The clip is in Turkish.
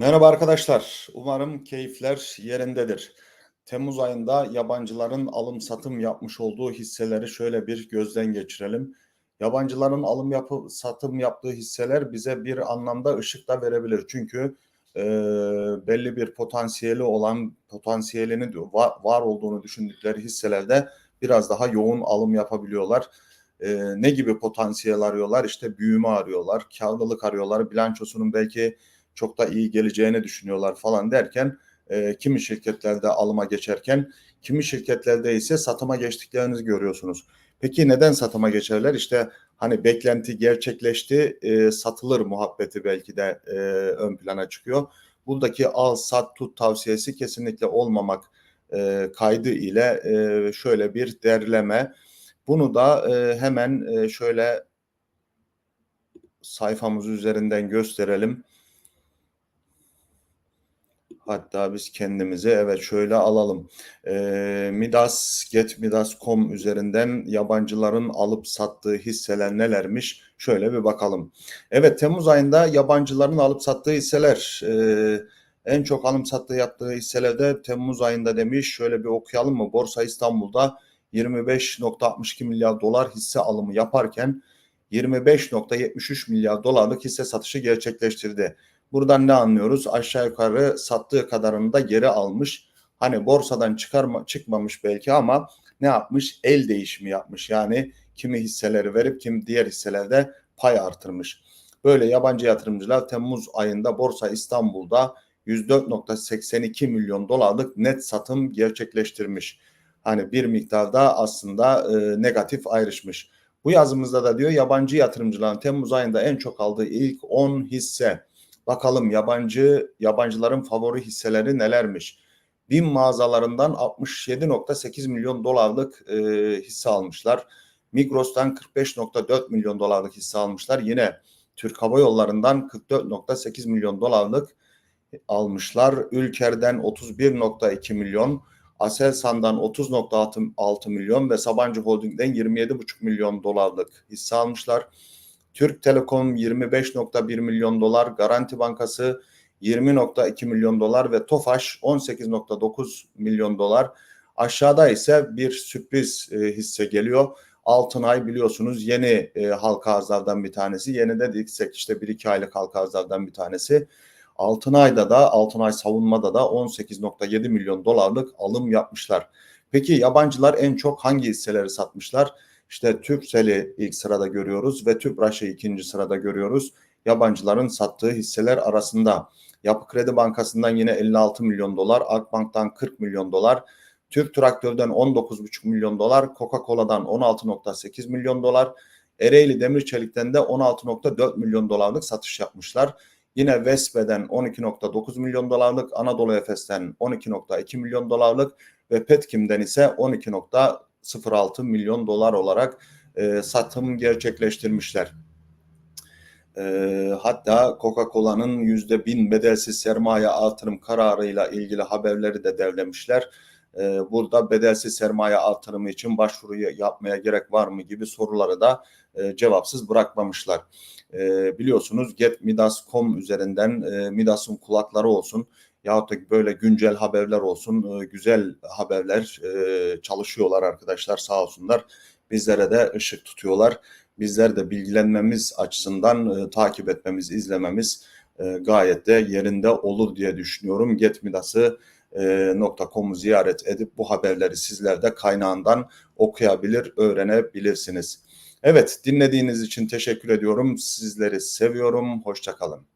Merhaba arkadaşlar. Umarım keyifler yerindedir. Temmuz ayında yabancıların alım satım yapmış olduğu hisseleri şöyle bir gözden geçirelim. Yabancıların alım yapı satım yaptığı hisseler bize bir anlamda ışık da verebilir. Çünkü e, belli bir potansiyeli olan potansiyelini var, var olduğunu düşündükleri hisselerde biraz daha yoğun alım yapabiliyorlar. E, ne gibi potansiyel arıyorlar? İşte büyüme arıyorlar, karlılık arıyorlar, bilançosunun belki çok da iyi geleceğini düşünüyorlar falan derken e, kimi şirketlerde alıma geçerken kimi şirketlerde ise satıma geçtiklerini görüyorsunuz. Peki neden satıma geçerler? İşte hani beklenti gerçekleşti, e, satılır muhabbeti belki de e, ön plana çıkıyor. Buradaki al, sat, tut tavsiyesi kesinlikle olmamak e, kaydı ile e, şöyle bir derleme. Bunu da e, hemen e, şöyle sayfamız üzerinden gösterelim. Hatta biz kendimize evet şöyle alalım. E, Midas, getmidas.com üzerinden yabancıların alıp sattığı hisseler nelermiş? Şöyle bir bakalım. Evet Temmuz ayında yabancıların alıp sattığı hisseler e, en çok alım sattığı yaptığı hisselerde Temmuz ayında demiş. Şöyle bir okuyalım mı? Borsa İstanbul'da 25.62 milyar dolar hisse alımı yaparken 25.73 milyar dolarlık hisse satışı gerçekleştirdi. Buradan ne anlıyoruz? Aşağı yukarı sattığı kadarını da geri almış. Hani borsadan çıkarma, çıkmamış belki ama ne yapmış? El değişimi yapmış. Yani kimi hisseleri verip kim diğer hisselerde pay artırmış. Böyle yabancı yatırımcılar Temmuz ayında Borsa İstanbul'da 104.82 milyon dolarlık net satım gerçekleştirmiş. Hani bir miktarda aslında e, negatif ayrışmış. Bu yazımızda da diyor yabancı yatırımcıların Temmuz ayında en çok aldığı ilk 10 hisse Bakalım yabancı yabancıların favori hisseleri nelermiş? BİM mağazalarından 67.8 milyon dolarlık e, hisse almışlar. Migros'tan 45.4 milyon dolarlık hisse almışlar. Yine Türk Hava Yolları'ndan 44.8 milyon dolarlık almışlar. Ülker'den 31.2 milyon, Aselsan'dan 30.6 milyon ve Sabancı Holding'den 27.5 milyon dolarlık hisse almışlar. Türk Telekom 25.1 milyon dolar, Garanti Bankası 20.2 milyon dolar ve Tofaş 18.9 milyon dolar. Aşağıda ise bir sürpriz e, hisse geliyor. Altınay biliyorsunuz yeni e, halka arzlardan bir tanesi. Yeni de diksek işte 1-2 aylık halka arzlardan bir tanesi. Altınay'da da Altınay savunmada da 18.7 milyon dolarlık alım yapmışlar. Peki yabancılar en çok hangi hisseleri satmışlar? İşte Türkcell'i ilk sırada görüyoruz ve Tüpraş'ı ikinci sırada görüyoruz. Yabancıların sattığı hisseler arasında. Yapı Kredi Bankası'ndan yine 56 milyon dolar, Akbank'tan 40 milyon dolar, Türk Traktör'den 19,5 milyon dolar, Coca-Cola'dan 16,8 milyon dolar, Ereğli Demir Çelik'ten de 16,4 milyon dolarlık satış yapmışlar. Yine Vespe'den 12,9 milyon dolarlık, Anadolu Efes'ten 12,2 milyon dolarlık ve Petkim'den ise 12. 0.6 milyon dolar olarak e, satım gerçekleştirmişler. E, hatta Coca-Cola'nın yüzde bin bedelsiz sermaye artırım kararıyla ilgili haberleri de derlemişler. E, burada bedelsiz sermaye artırımı için başvuru yapmaya gerek var mı gibi soruları da e, cevapsız bırakmamışlar. E, biliyorsunuz getmidas.com üzerinden e, Midas'ın kulakları olsun yahut da böyle güncel haberler olsun, e, güzel haberler e, çalışıyorlar arkadaşlar sağ olsunlar. Bizlere de ışık tutuyorlar. Bizler de bilgilenmemiz açısından e, takip etmemiz, izlememiz gayet de yerinde olur diye düşünüyorum. Getmidası.com'u ziyaret edip bu haberleri sizler de kaynağından okuyabilir, öğrenebilirsiniz. Evet dinlediğiniz için teşekkür ediyorum. Sizleri seviyorum. Hoşçakalın.